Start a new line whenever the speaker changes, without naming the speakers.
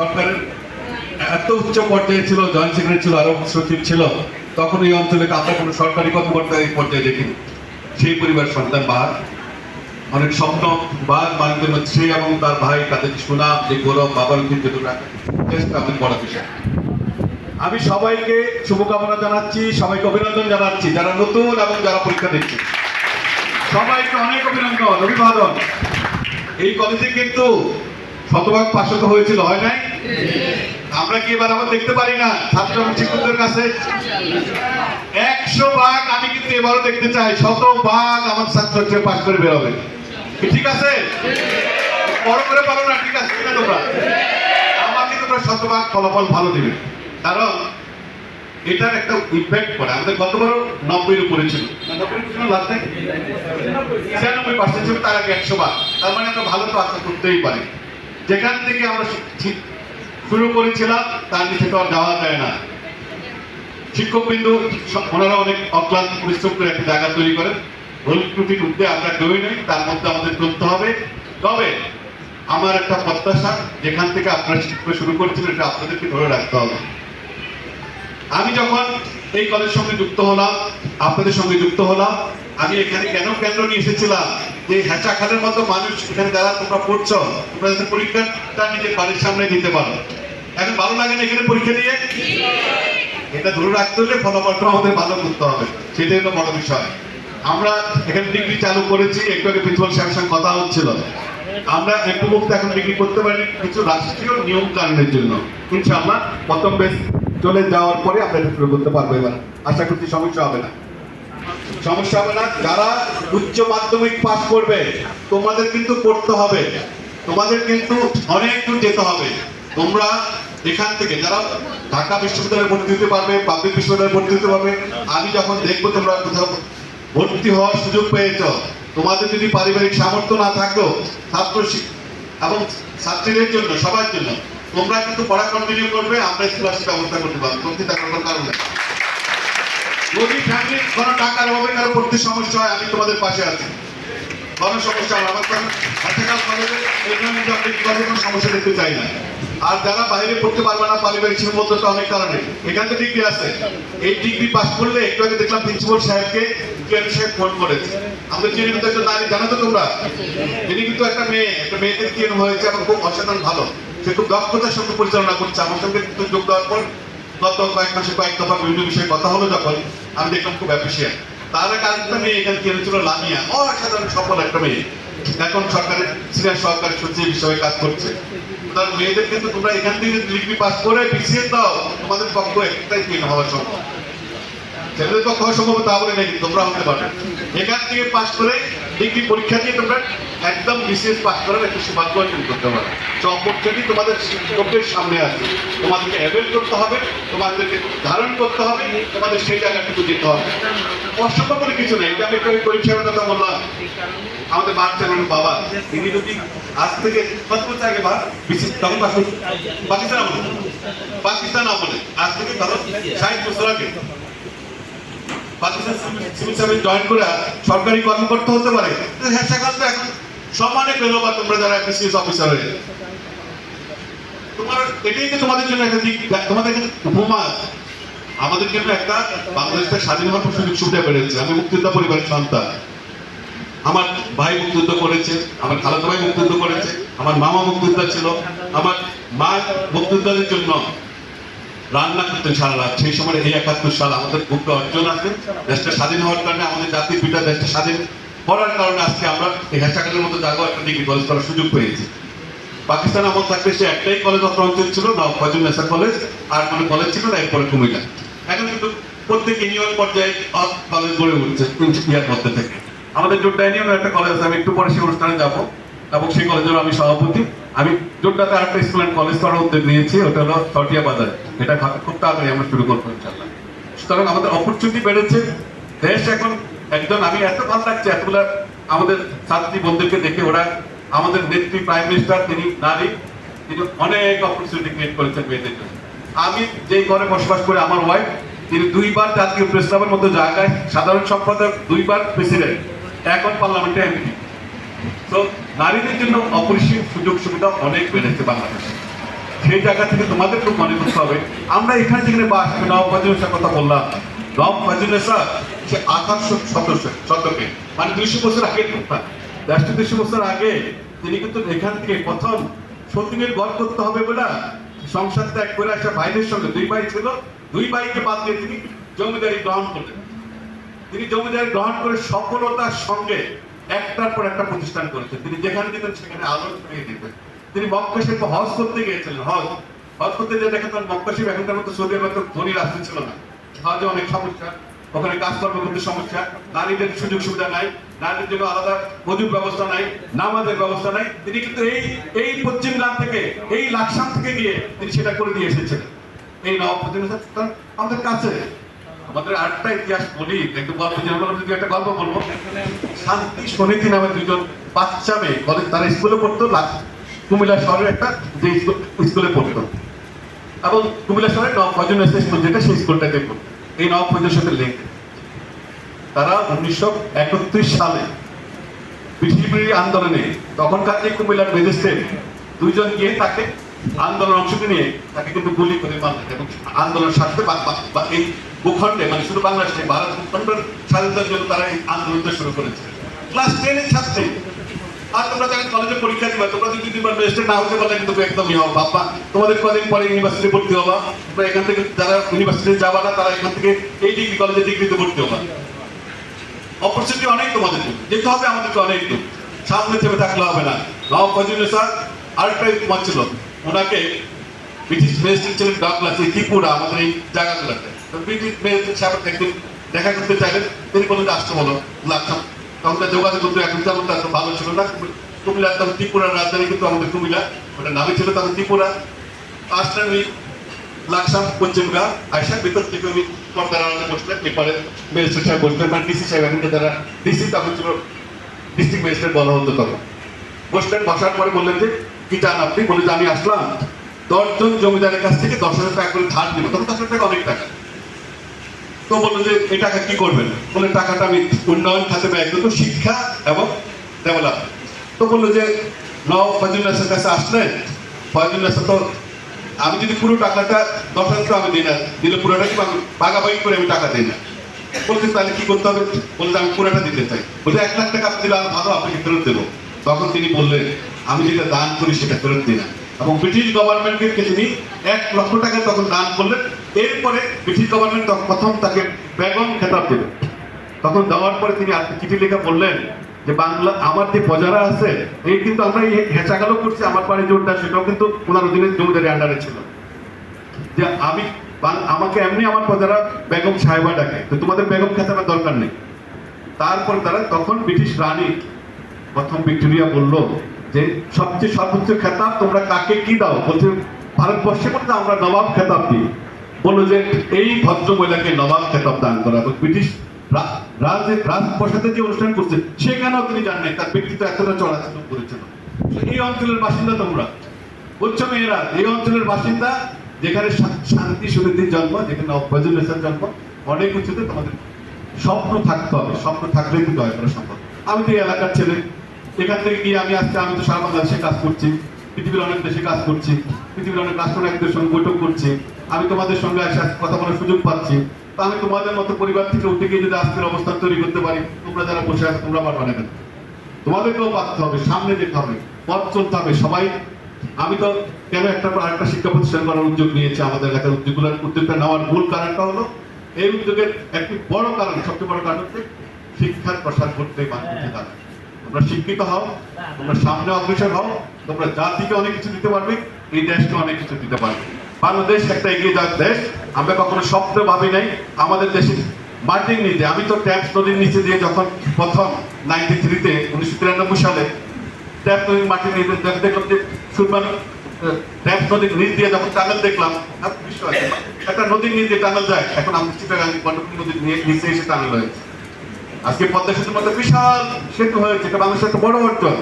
সরকারের এত উচ্চ পর্যায়ে ছিল জয়েন্ট সেক্রেটারি ছিল, আরও সচিব ছিল, তখন এই অঞ্চলে আমরা কোনো সরকারি কর্মকর্তা এই পর্যায়ে দেখিনি। সেই পরিবার সন্তান বাহার অনেক স্বপ্ন বাহার মানুষের মধ্যে এবং তার ভাই তাদের সুনাম, যে গৌরব, বাবার কিন্তু চেষ্টা, অনেক বড় বিষয়। আমি সবাইকে শুভকামনা জানাচ্ছি, সবাইকে অভিনন্দন জানাচ্ছি, যারা নতুন এবং যারা পরীক্ষা দিচ্ছে। সবাইকে অনেক অভিনন্দন, অভিবাদন। এই কলেজে কিন্তু শতভাগ পাশত হয়েছিল হয় নাই? আমরা কি এবার আবার দেখতে পারি না? ছাত্র শিক্ষকদের কাছে একশো ভাগ আমি কিন্তু এবারও দেখতে চাই শত ভাগ আমার ছাত্র ছাত্রী পাশ করে বেরোবে। ঠিক আছে? বড় করে পারো না ঠিক আছে কিনা তোমরা। আমাকে তোমরা শতভাগ ফলাফল ভালো দিবে। কারণ এটার একটা ইম্প্যাক্ট পড়ে। আমাদের গতবারও নব্বইয়ের উপরে ছিল। না, নব্বইয়ের উপরে ছিল লাস্ট ছিয়ানব্বই পার্সেন্ট ছিল তার আগে একশো বার তার মানে আমরা ভালো তো আশা করতেই পারি। যেখান থেকে আমরা শুরু করেছিলাম, তার নিচে তো আর যাওয়া যায় না। শিক্ষকবৃন্দু ওনারা অনেক অক্লান্ত পরিশ্রম করে একটা জায়গা তৈরি করেন। ভুল ত্রুটির উদ্যোগে আমরা কেউই নেই, তার মধ্যে আমাদের চলতে হবে। তবে আমার একটা প্রত্যাশা, যেখান থেকে আপনারা শিক্ষা শুরু করেছিলেন এটা আপনাদেরকে ধরে রাখতে হবে। আমি যখন এই কলেজের সঙ্গে যুক্ত হলাম, আপনাদের সঙ্গে যুক্ত হলাম, আমি এখানে কেন কেন্দ্র নিয়ে এসেছিলাম? যে মতো মানুষ এখানে যারা তোমরা পড়ছো, তোমরা যাতে পরীক্ষাটা নিজের বাড়ির সামনে দিতে পারো। এখন ভালো লাগে না এখানে পরীক্ষা দিয়ে এটা ধরে রাখতে হলে ফলাফলটা আমাদের ভালো করতে হবে, সেটাই হলো বড় বিষয়। আমরা এখানে ডিগ্রি চালু করেছি, একটু আগে প্রিন্সিপাল সাহেবের সঙ্গে কথা হচ্ছিল। আমরা একটু মুক্ত এখন ডিগ্রি করতে পারি কিছু রাষ্ট্রীয় নিয়ম কানুনের জন্য। ইনশাআল্লাহ, প্রথম বেশ চলে যাওয়ার পরে আমরা করতে পারব এবার। আশা করছি সমস্যা হবে না। সমস্যা হবে না। যারা উচ্চ মাধ্যমিক পাস করবে, তোমাদের কিন্তু পড়তে হবে। তোমাদের কিন্তু অনেক দূর যেতে হবে। তোমরা এখান থেকে যারা ঢাকা বিশ্ববিদ্যালয়ে ভর্তি দিতে পারবে, পাবলিক বিশ্ববিদ্যালয়ে ভর্তি দিতে পারবে, আমি যখন দেখব তোমরা কোথাও ভর্তি হওয়ার সুযোগ পেয়েছ, তোমাদের যদি পারিবারিক সামর্থ্য না থাকো ছাত্র এবং ছাত্রীদের জন্য, সবার জন্য, তোমরা কিন্তু পড়া কন্টিনিউ করবে, আমরা স্কলারশিপ ব্যবস্থা করতে পারব। চিন্তা করার কারণ যদি ফ্যামিলির কোনো টাকার অভাবে কারও পড়তে সমস্যা হয়, আমি তোমাদের পাশে আছি। কোনো সমস্যা আমার কোনো হাতেকাল কলেজে আমি কোনো সমস্যা দেখতে চাই না। আর যারা বাইরে পড়তে পারবে না, পারিবারিক সীমাবদ্ধতা অনেক কারণে। এখান থেকে ডিগ্রি আছে। এই ডিগ্রি পাস করলে একটু আগে দেখলাম প্রিন্সিপাল সাহেবকে টিএনও সাহেব ফোন করেছে। আমাদের যিনি কিন্তু একটা নারী জানো তো তোমরা? তিনি কিন্তু একটা মেয়ে, একটা মেয়েদের টিএন হয়েছে এবং খুব অসাধারণ ভালো। সে খুব দক্ষতার সঙ্গে পরিচালনা করছে। আমার সঙ্গে যোগ দেওয়ার পর গত কয়েক মাসে কয়েক দফা বিভিন্ন বিষয়ে কথা হলো যখন, আমি দেখলাম খুব অ্যাপ্রিসিয়েট তার আগে আরেকটা মেয়ে এখান থেকে ছিল লামিয়া, অসাধারণ সফল একটা মেয়ে। এখন সরকারের সিনিয়র সরকারি সচিব হিসেবে কাজ করছে। তার মেয়েদের কিন্তু তোমরা এখান থেকে ডিগ্রি পাস করে বিসিএস দাও। তোমাদের পক্ষ একটাই পেন হওয়া সম্ভব। ছেলেদের পক্ষ সম্ভব তা বলে নেই তোমরা হতে পারবে এখান থেকে পাস করে ডিগ্রি পরীক্ষা দিয়ে তোমরা একদম বিসিএস পাস করার একটা সৌভাগ্য অর্জন করতে পারবে সব অপরচুনিটি তোমাদের শিক্ষকের সামনে আছে। তোমাদেরকে অ্যাভেল করতে হবে, তোমাদেরকে ধারণ করতে হবে, তোমাদের সেই জায়গাটুকু যেতে হবে। অসম্ভব বলে কিছু নেই। এটা আমি একটু পরীক্ষার কথা বললাম। আমাদের বাচ্চাগুলোর বাবা, তিনি যদি আজ থেকে কত বছর আগে বা বিশেষ তখন পাকিস্তান আমলে। পাকিস্তান আমলে। আজ থেকে ধরো ষাট বছর আগে। সরকারি কর্মকর্তা হতে পারে। সম্মানে পেল বা তোমরা যারা বিসিএস অফিসার হয়ে। তোমার এটাই তো তোমাদের জন্য একটা দিক। তোমাদের আমাদের জন্য একটা বাংলাদেশটা স্বাধীন হওয়ার সুযোগ সুবিধা বেড়েছে আমি মুক্তিযোদ্ধা পরিবারের সন্তান। আমার ভাই মুক্তিযুদ্ধ করেছে, আমার খালাতো ভাই মুক্তিযুদ্ধ করেছে, আমার মামা মুক্তিযোদ্ধা ছিল, আমার মা মুক্তিযোদ্ধাদের জন্য রান্না করতেন সারা রাত। সেই সময় এই একাত্তর সাল আমাদের খুব অর্জন আছে। দেশটা স্বাধীন হওয়ার কারণে, আমাদের জাতির পিতা দেশটা স্বাধীন করার কারণে আজকে আমরা এই হ্যাচাকালের মতো জায়গা একটা ডিগ্রি কলেজ করার সুযোগ পেয়েছি। পাকিস্তান আমল থাকলে সে একটাই কলেজ অত্র অঞ্চল ছিল না ফজল নেশা কলেজ আর কোনো কলেজ ছিল না, এরপরে কুমিল্লা। এখন কিন্তু প্রত্যেক ইউনিয়ন পর্যায়ে কলেজ গড়ে উঠছে ইয়ার মধ্যে থেকে। আমাদের জোড্ডা ইউনিয়নের একটা কলেজ আছে, আমি একটু পরে সেই অনুষ্ঠানে যাব। এবং সেই কলেজের আমি সভাপতি। আমি জোড্ডাতে আরেকটা স্কুল অ্যান্ড কলেজ করার উদ্যোগ নিয়েছি, ওটা হলো চটিয়া বাজার। এটা খুব তাড়াতাড়ি আমরা শুরু করব ইনশাল্লাহ সুতরাং আমাদের অপরচুনিটি বেড়েছে। দেশ এখন একজন, আমি এত ভালো লাগছে, এতগুলা আমাদের ছাত্রী বন্ধুকে দেখে, ওরা আমাদের নেত্রী প্রাইম মিনিস্টার তিনি নারী, তিনি অনেক অপরচুনিটি ক্রিয়েট করেছেন মেয়েদের জন্য। আমি যেই ঘরে বসবাস করে, আমার ওয়াইফ তিনি দুইবার জাতীয় প্রেস ক্লাবের মতো জায়গায় সাধারণ সম্পাদক, দুইবার প্রেসিডেন্ট এখন পার্লামেন্টে এমপি তো নারীদের জন্য অপরিসীম সুযোগ সুবিধা অনেক বেড়েছে বাংলাদেশে। সেই জায়গা থেকে তোমাদেরকে মনে করতে হবে, আমরা এখানে যেখানে বাস ফজিলেসার কথা বললাম। সে আঠারোশো শতকে মানে দুইশো বছর বছর আগে তিনি কিন্তু এখান থেকে প্রথম সতীনের করতে হবে বলে সংসার ত্যাগ করে আসা ভাইদের সঙ্গে দুই ভাই ছিল, দুই ভাইকে বাদ দিয়ে তিনি জমিদারি গ্রহণ করলেন। তিনি জমিদারি গ্রহণ করে সফলতার সঙ্গে একটার পর একটা প্রতিষ্ঠান করেছেন। তিনি যেখানে যেতেন সেখানে আলো ছড়িয়ে দিতেন তিনি মক্কা শরীফে হজ করতে গিয়েছিলেন, হজ। হজ করতে যে দেখেন মক্কা শরীফ এখনকার মতো সৌদি আরবের মতো ধনী রাস্তা ছিল না। হজে অনেক সমস্যা, ওখানে কাজকর্ম করতে সমস্যা, নারীদের সুযোগ সুবিধা নাই, নারীদের জন্য আলাদা মজুর ব্যবস্থা নাই, নামাজের ব্যবস্থা নাই। তিনি কিন্তু এই এই পশ্চিম গ্রাম থেকে, এই লাকসাম থেকে গিয়ে তিনি সেটা করে দিয়ে এসেছিলেন এই নবাব আমাদের কাছে আমাদের আটটা ইতিহাস বলি একটু গল্প যেমন যদি একটা গল্প বলব। শান্তি সমিতি নামে দুজন বাচ্চা মেয়ে কলেজ তারা স্কুলে পড়তো কুমিল্লা শহরের একটা যে স্কুলে পড়তো। এবং কুমিল্লা শহরে নব ফজন স্কুল যেটা, সেই স্কুলটাতে পড়তো। এই নব ফজনের সাথে লিঙ্ক তারা উনিশশো একত্রিশ সালে পৃথিবীর আন্দোলনে, তখনকার যে কুমিল্লার ম্যাজিস্ট্রেট দুইজন গিয়ে তাকে আন্দোলন অংশ নিয়ে তাকে কিন্তু গুলি করে মারলেন এবং আন্দোলন স্বার্থে এই ভূখণ্ডে মানে শুধু বাংলাদেশে, ভারত ভূখণ্ডের স্বাধীনতার জন্য তারা এই আন্দোলনটা শুরু করেছে। ক্লাস টেনের ছাত্রী। আর তোমরা যখন কলেজে পরীক্ষা দিবা, তোমরা যদি দুবার রেজিস্টার না হতে পারলে কিন্তু একদমই হবে বাবা তোমাদের কদিন পরে ইউনিভার্সিটি ভর্তি হবা। তোমরা এখান থেকে যারা ইউনিভার্সিটি যাবা না, তারা এখান থেকে এই ডিগ্রি কলেজে ডিগ্রিতে ভর্তি হবা। অপরচুনিটি অনেক তোমাদের যেতে হবে আমাদেরকে অনেক দূর। সামনে চেপে থাকলে হবে না। রাও ফজল স্যার আরেকটাই তোমার ছিল। ওনাকে ব্রিটিশ ম্যাজিস্ট্রেট ছিলেন ডগলাস এই ত্রিপুরা, আমাদের এই জায়গাগুলোতে। দেখা করতে চাইলেন তিনি বললেন, আসতে বলো লাগতাম তখন যোগাযোগ করতে এখন তেমন তার ভালো ছিল না। কুমিল্লা তখন ত্রিপুরার রাজধানী কিন্তু আমাদের কুমিল্লা। ওটা নামে ছিল তখন ত্রিপুরা। আসলেন ওই লাকসাম পশ্চিমগা আয়সা ভিতর থেকে উনি আড়ালে বসলেন। এরপরে ম্যাজিস্ট্রেট সাহেব বসলেন মানে ডিসি সাহেব, এখন যারা ডিসি, তখন ছিল ডিস্ট্রিক্ট ম্যাজিস্ট্রেট বলা হতো তখন। বসলেন, বসার পরে বললেন যে, কি চান আপনি? বলে যে, আমি আসলাম। দশজন জমিদারের কাছ থেকে দশ হাজার টাকা করে ধার দিব তখন দশ হাজার টাকা অনেক টাকা। তো বলল যে, এই টাকা কি করবেন? বলে, টাকাটা আমি উন্নয়ন খাতে ব্যয় করব, শিক্ষা এবং ডেভেলপ তো বলল যে নব ফজুল্লাসের কাছে আসলেন। ফজুল্লাস তো, আমি যদি পুরো টাকাটা দশ হাজার আমি দিই না, দিলে পুরোটা কি আমি ভাগাভাগি করে আমি টাকা দিই না? বলছি, তাহলে কি করতে হবে? বলতে আমি পুরোটা দিতে চাই। বলছে, এক লাখ টাকা আপনি দিলে আমি ভালো, আপনাকে ফেরত দেবো। তখন তিনি বললেন, আমি যেটা দান করি সেটা ফেরত দিই না। এবং ব্রিটিশ গভর্নমেন্টকে তিনি এক লক্ষ টাকা তখন দান করলেন। এরপরে ব্রিটিশ গভর্নমেন্ট প্রথম তাকে বেগম খেতাব দেবে তখন দেওয়ার পরে তিনি চিঠি লেখা বললেন যে, বাংলা, আমার যে প্রজারা আছে, এই কিন্তু আমরা এই হেঁচাগালো করছি, আমার বাড়ি জোরটা সেটাও কিন্তু ওনার অধীনে জমিদারি আন্ডারে ছিল। যে, আমি আমাকে এমনি আমার প্রজারা বেগম সাহেবা ডাকে, তো তোমাদের বেগম খেতাবের দরকার নেই। তারপর তারা তখন ব্রিটিশ রানী প্রথম ভিক্টোরিয়া বলল যে, সবচেয়ে সর্বোচ্চ খেতাব তোমরা কাকে কি দাও? বলছে, ভারতবর্ষে বলতে আমরা নবাব খেতাব দিই। বলল যে এই ভদ্র মহিলাকে নবাব খেতাব দান করা এবং ব্রিটিশ রাজপ্রসাদে যে অনুষ্ঠান করছে সেখানেও তিনি জানেন নাই, তার ব্যক্তিত্ব এতটা চড়াচড় করেছিল। এই অঞ্চলের বাসিন্দা তোমরা। মেয়েরা এই অঞ্চলের বাসিন্দা যেখানে শান্তি জন্ম যেখানে জন্ম অনেক উঁচুতে তোমাদের স্বপ্ন থাকতে হবে। স্বপ্ন থাকলেই কিন্তু করা সম্ভব আমি তো এই এলাকার ছেলে। এখান থেকে গিয়ে আমি আজকে আমি তো সারা বাংলাদেশে কাজ করছি। পৃথিবীর অনেক দেশে কাজ করছি। পৃথিবীর অনেক রাষ্ট্রনায়কদের সঙ্গে বৈঠক করছি। আমি তোমাদের সঙ্গে কথা বলার সুযোগ পাচ্ছি। তা আমি তোমাদের মতো পরিবার থেকে উঠে গিয়ে যদি আজকের অবস্থান তৈরি করতে পারি, তোমরা যারা বসে আছো, তোমরা পারবে না তোমাদেরকেও পারতে হবে, সামনে যেতে হবে, পথ চলতে হবে সবাই। আমি তো কেন একটা পর আরেকটা শিক্ষা প্রতিষ্ঠান করার উদ্যোগ নিয়েছি আমাদের এলাকার উদ্যোগগুলোর উদ্যোগটা নেওয়ার মূল কারণটা হলো, এই উদ্যোগের একটি বড় কারণ, সবচেয়ে বড় কারণ হচ্ছে শিক্ষার প্রসার করতে বাধ্য দ্বারা তোমরা শিক্ষিত হও, তোমরা সামনে অগ্রসর হও, তোমরা জাতিকে অনেক কিছু দিতে পারবে, এই দেশকে অনেক কিছু দিতে পারবে। বাংলাদেশ একটা এগিয়ে যাওয়ার দেশ। আমরা কখনো স্বপ্ন ভাবি নাই, আমাদের দেশে মাটির নিচে আমি তো ট্যাক্স নদীর নিচে দিয়ে যখন প্রথম নাইনটি থ্রিতে উনিশশো তিরানব্বই সালে ট্যাপ নদীর মাটির নিচে দেখলাম যে সুরবান ট্যাপ নদীর নিচ দিয়ে যখন টানেল দেখলাম একটা নদীর নিচ টানেল যায়। এখন আমি চিটাগাং গন্ডকুল নদীর নিচে এসে টানেল হয়েছে। আজকে পদ্মা সেতুর মধ্যে বিশাল সেতু হয়েছে, এটা বাংলাদেশের একটা বড় অর্জন।